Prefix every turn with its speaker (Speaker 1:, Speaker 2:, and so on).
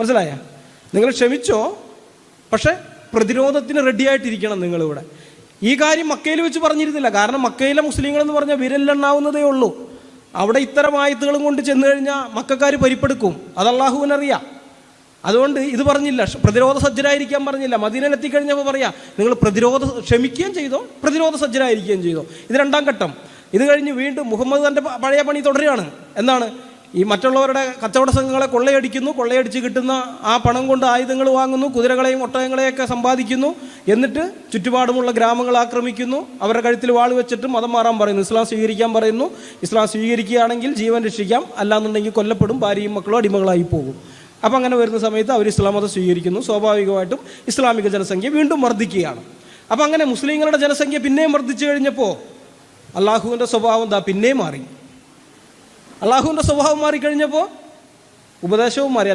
Speaker 1: മനസ്സിലായ? നിങ്ങൾ ക്ഷമിച്ചോ പക്ഷേ പ്രതിരോധത്തിന് റെഡിയായിട്ടിരിക്കണം നിങ്ങളിവിടെ. ഈ കാര്യം മക്കയിൽ വെച്ച് പറഞ്ഞിരുന്നില്ല. കാരണം മക്കയിലെ മുസ്ലിങ്ങൾ എന്ന് പറഞ്ഞാൽ വിരലെണ്ണാവുന്നതേ ഉള്ളൂ. അവിടെ ഇത്തരം ആയത്തുകളും കൊണ്ട് ചെന്ന് കഴിഞ്ഞാൽ മക്കാർ പരിപ്പെടുക്കും. അത് അള്ളാഹുവിനറിയാം അതുകൊണ്ട് ഇത് പറഞ്ഞില്ല. പ്രതിരോധ സജ്ജരായിരിക്കാൻ പറഞ്ഞില്ല. മദീനയിൽ എത്തിക്കഴിഞ്ഞപ്പോൾ പറയാം നിങ്ങൾ പ്രതിരോധ ക്ഷമിക്കുകയും ചെയ്തോ പ്രതിരോധ സജ്ജരായിരിക്കുകയും ചെയ്തോ. ഇത് രണ്ടാം ഘട്ടം. ഇത് കഴിഞ്ഞ് വീണ്ടും മുഹമ്മദ് തന്റെ പഴയ പണി തുടരുകയാണ്. എന്താണ്? ഈ മറ്റുള്ളവരുടെ കച്ചവട സംഘങ്ങളെ കൊള്ളയടിക്കുന്നു കൊള്ളയടിച്ച് കിട്ടുന്ന ആ പണം കൊണ്ട് ആയുധങ്ങൾ വാങ്ങുന്നു കുതിരകളെയും ഒട്ടകങ്ങളെയൊക്കെ സമ്പാദിക്കുന്നു എന്നിട്ട് ചുറ്റുപാടുമുള്ള ഗ്രാമങ്ങൾ ആക്രമിക്കുന്നു അവരുടെ കഴുത്തിൽ വാൾ വെച്ചിട്ട് മതം മാറാൻ പറയുന്നു ഇസ്ലാം സ്വീകരിക്കാൻ പറയുന്നു ഇസ്ലാം സ്വീകരിക്കുകയാണെങ്കിൽ ജീവൻ രക്ഷിക്കാം അല്ലാന്നുണ്ടെങ്കിൽ കൊല്ലപ്പെടും ഭാര്യയും മക്കളും അടിമകളായി പോകും. അപ്പം അങ്ങനെ വരുന്ന സമയത്ത് അവർ ഇസ്ലാം മതം സ്വീകരിക്കുന്നു സ്വാഭാവികമായിട്ടും ഇസ്ലാമിക ജനസംഖ്യ വീണ്ടും വർദ്ധിക്കുകയാണ്. അപ്പം അങ്ങനെ മുസ്ലിങ്ങളുടെ ജനസംഖ്യ പിന്നെയും വർദ്ധിച്ചു കഴിഞ്ഞപ്പോൾ അള്ളാഹുവിന്റെ സ്വഭാവം എന്താ പിന്നെയും മാറി. അള്ളാഹുവിന്റെ സ്വഭാവം മാറിക്കഴിഞ്ഞപ്പോൾ ഉപദേശവും മാറി.